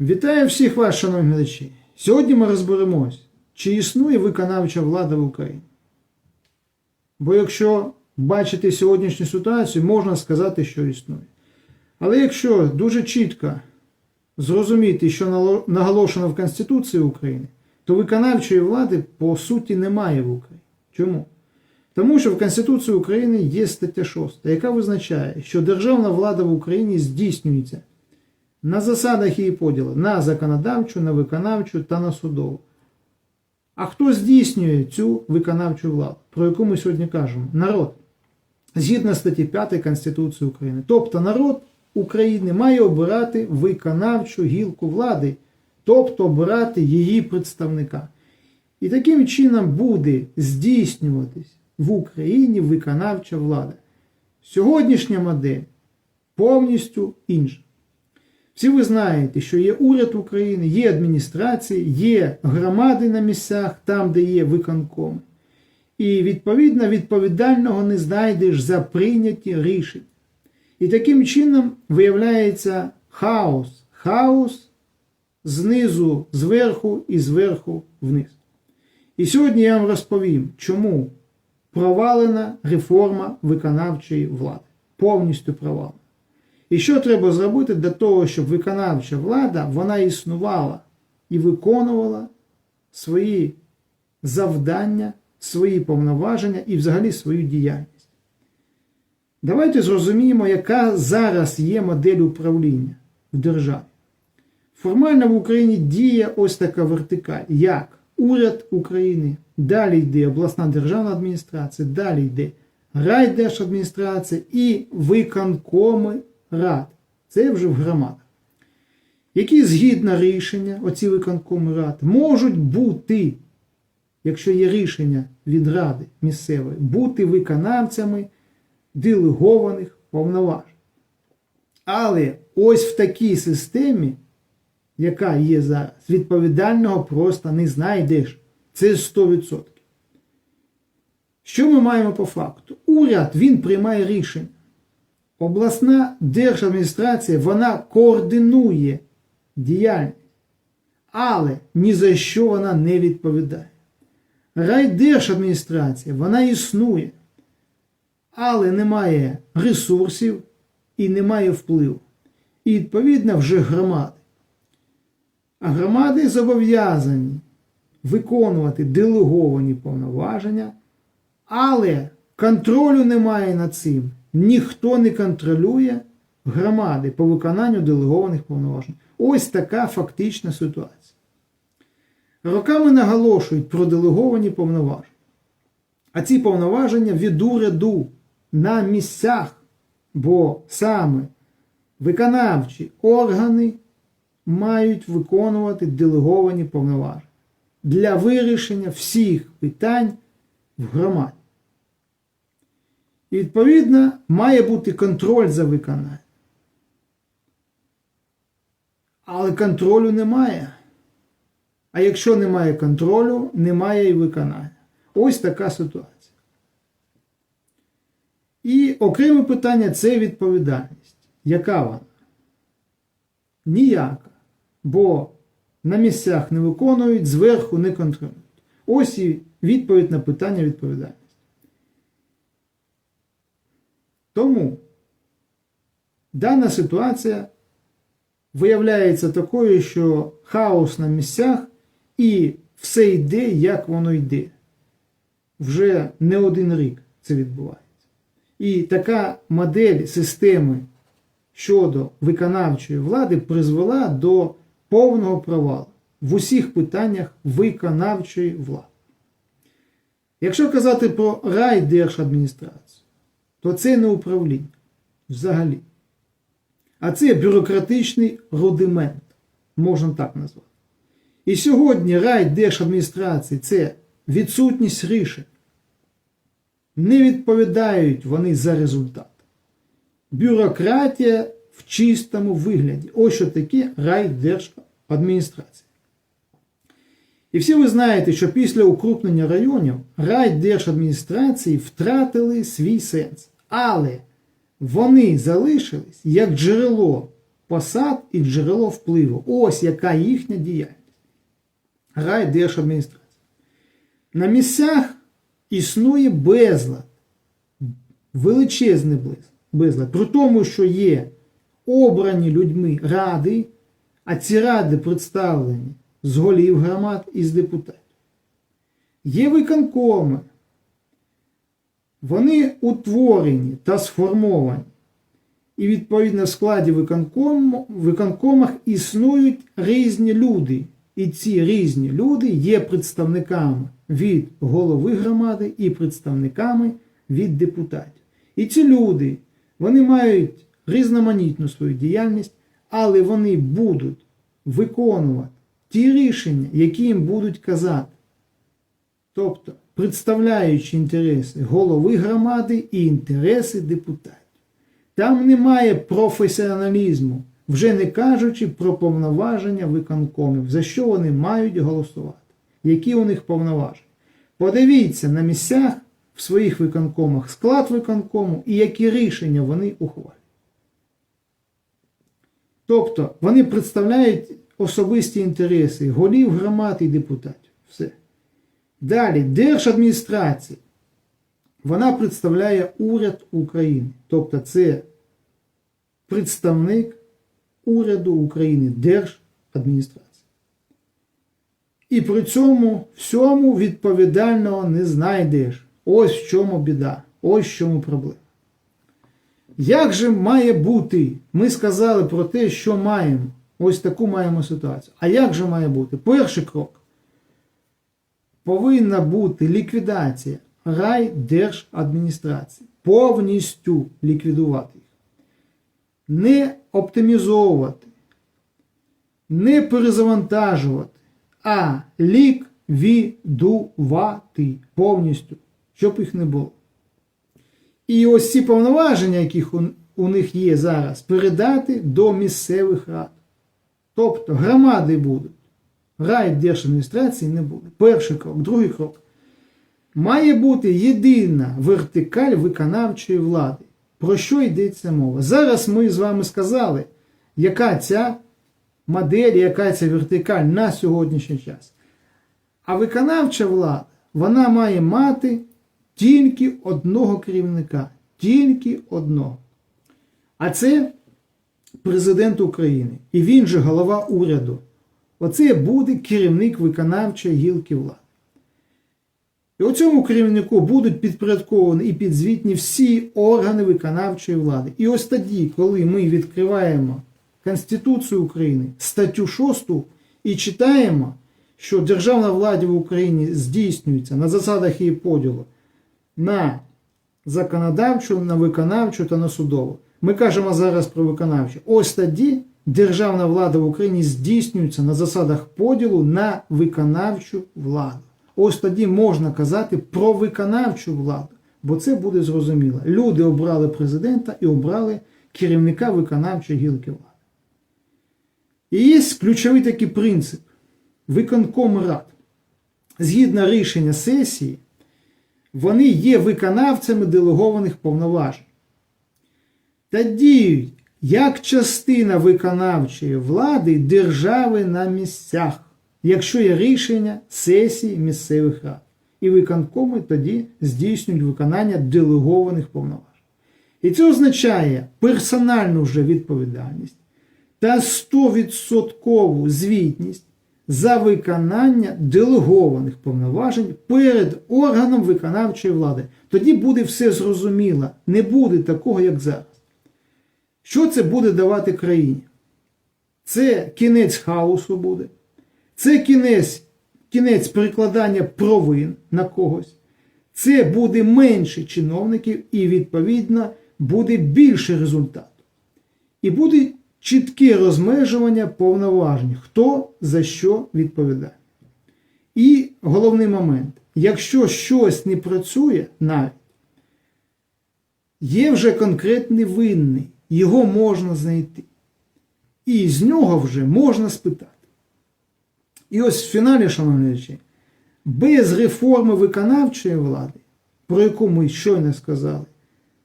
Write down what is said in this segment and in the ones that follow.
Вітаю всіх вас, шановні глядачі. Сьогодні ми розберемось, чи існує виконавча влада в Україні. Бо якщо бачити сьогоднішню ситуацію, можна сказати, що існує. Але якщо дуже чітко зрозуміти, що наголошено в Конституції України, то виконавчої влади по суті немає в Україні. Чому? Тому що в Конституції України є стаття 6, яка визначає, що державна влада в Україні здійснюється на засадах її поділу на законодавчу, на виконавчу та на судову. А хто здійснює цю виконавчу владу, про яку ми сьогодні кажемо? Народ. Згідно статті 5 Конституції України. Тобто народ України має обирати виконавчу гілку влади, тобто обирати її представника. І таким чином буде здійснюватись в Україні виконавча влада. Сьогоднішня модель повністю інша. Всі ви знаєте, що є уряд України, є адміністрації, є громади на місцях, там, де є виконком. І відповідно відповідального не знайдеш за прийняті рішення. І таким чином виявляється хаос. Хаос знизу зверху і зверху вниз. І сьогодні я вам розповім, чому провалена реформа виконавчої влади. Повністю провалена. І що треба зробити для того, щоб виконавча влада вона існувала і виконувала свої завдання, свої повноваження і взагалі свою діяльність. Давайте зрозуміємо, яка зараз є модель управління в державі. Формально в Україні діє ось така вертикаль, як уряд України, далі йде обласна державна адміністрація, далі йде райдержадміністрація і виконкоми рад. Це вже в громадах. Які згідно рішення, оці виконкоми рад, можуть бути, якщо є рішення від ради місцевої, бути виконавцями делегованих повноважень. Але ось в такій системі, яка є зараз, відповідального просто не знайдеш. Це 100%. Що ми маємо по факту? Уряд він приймає рішення. Обласна держадміністрація вона координує діяльність, але ні за що вона не відповідає. Райдержадміністрація вона існує, але немає ресурсів і немає впливу. І відповідно вже громади. А громади зобов'язані виконувати делеговані повноваження, але контролю немає над цим. Ніхто не контролює громади по виконанню делегованих повноважень. Ось така фактична ситуація. Роками наголошують про делеговані повноваження. А ці повноваження від уряду на місцях, бо саме виконавчі органи мають виконувати делеговані повноваження для вирішення всіх питань в громаді. І відповідно має бути контроль за виконанням. Але контролю немає. А якщо немає контролю, немає і виконання. Ось така ситуація. І окреме питання це відповідальність. Яка вона? Ніяка. Бо на місцях не виконують, зверху не контролюють. Ось і відповідь на питання відповідальності. Тому дана ситуація виявляється такою, що хаос на місцях і все йде, як воно йде. Вже не один рік це відбувається. І така модель системи щодо виконавчої влади призвела до повного провалу в усіх питаннях виконавчої влади. Якщо казати про райдержадміністрацію, то це не управління взагалі. А це бюрократичний рудимент, можна так назвати. І сьогодні райдержадміністрації це відсутність рішень. Не відповідають вони за результат. Бюрократія в чистому вигляді. Ось що таке райдержадміністрація. І всі ви знаєте, що після укрупнення районів райдержадміністрації втратили свій сенс. Але вони залишились як джерело посад і джерело впливу. Ось яка їхня діяльність. Райдержадміністрація. На місцях існує безлад, величезний безлад. При тому, що є обрані людьми ради, а ці ради представлені з голів громад і з депутатів. Є виконкоми. Вони утворені та сформовані. І відповідно в складі виконкому, виконкомах існують різні люди. І ці різні люди є представниками від голови громади і представниками від депутатів. І ці люди вони мають різноманітну свою діяльність, але вони будуть виконувати ті рішення, які їм будуть казати. Тобто, представляючи інтереси голови громади і інтереси депутатів. Там немає професіоналізму, вже не кажучи про повноваження виконкомів, за що вони мають голосувати, які у них повноваження. Подивіться на місцях в своїх виконкомах склад виконкому і які рішення вони ухвалюють. Тобто вони представляють особисті інтереси голів громад і депутатів. Все. Далі, держадміністрація. Вона представляє уряд України. Тобто це представник уряду України, держадміністрації. І при цьому всьому відповідального не знайдеш. Ось в чому біда, ось в чому проблема. Як же має бути? Ми сказали про те, що маємо. Ось таку маємо ситуацію. А як же має бути? Перший крок. Повинна бути ліквідація райдержадміністрації. Повністю ліквідувати їх. Не оптимізовувати, не перезавантажувати, а ліквідувати повністю, щоб їх не було. І ось ці повноваження, у, у них є зараз, передати до місцевих рад. Тобто громади будуть, райдержадміністрації не буде. Перший крок, другий крок. Має бути єдина вертикаль виконавчої влади. Про що йдеться мова? Зараз ми з вами сказали, яка ця модель, яка ця вертикаль на сьогоднішній час. А виконавча влада, вона має мати тільки одного керівника. Тільки одного. А це президент України. І він же голова уряду. Оце буде керівник виконавчої гілки влади. І у цьому керівнику будуть підпорядковані і підзвітні всі органи виконавчої влади. І ось тоді, коли ми відкриваємо Конституцію України, статтю 6 і читаємо, що державна влада в Україні здійснюється на засадах її поділу на законодавчу, на виконавчу та на судову. Ми кажемо зараз про виконавчу. Ось тоді державна влада в Україні здійснюється на засадах поділу на виконавчу владу. Ось тоді можна казати про виконавчу владу, бо це буде зрозуміло. Люди обрали президента і обрали керівника виконавчої гілки влади. І є ключовий такий принцип виконком рад. Згідно рішення сесії, вони є виконавцями делегованих повноважень та діють як частина виконавчої влади держави на місцях, якщо є рішення сесії місцевих рад. І виконкоми тоді здійснюють виконання делегованих повноважень. І це означає персональну вже відповідальність та 100% звітність за виконання делегованих повноважень перед органом виконавчої влади. Тоді буде все зрозуміло, не буде такого, як зараз. Що це буде давати країні? Це кінець хаосу буде, це кінець, кінець перекладання провин на когось, це буде менше чиновників і, відповідно, буде більше результату. І буде чітке розмежування повноважень, хто за що відповідає. І головний момент: якщо щось не працює навіть, є вже конкретний винний, його можна знайти. І з нього вже можна спитати. І ось в фіналі, шановні речі, без реформи виконавчої влади, про яку ми щойно сказали,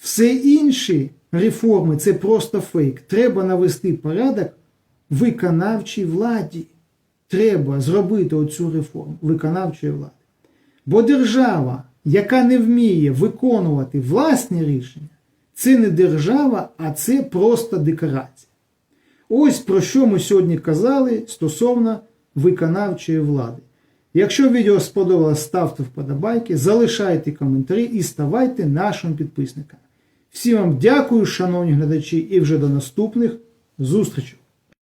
все інші реформи це просто фейк. Треба навести порядок виконавчій владі. Треба зробити оцю реформу виконавчої влади. Бо держава, яка не вміє виконувати власні рішення, це не держава, а це просто декорація. Ось про що ми сьогодні казали стосовно виконавчої влади. Якщо відео сподобалось, ставте вподобайки, залишайте коментарі і ставайте нашим підписником. Всім вам дякую, шановні глядачі, і вже до наступних зустрічей!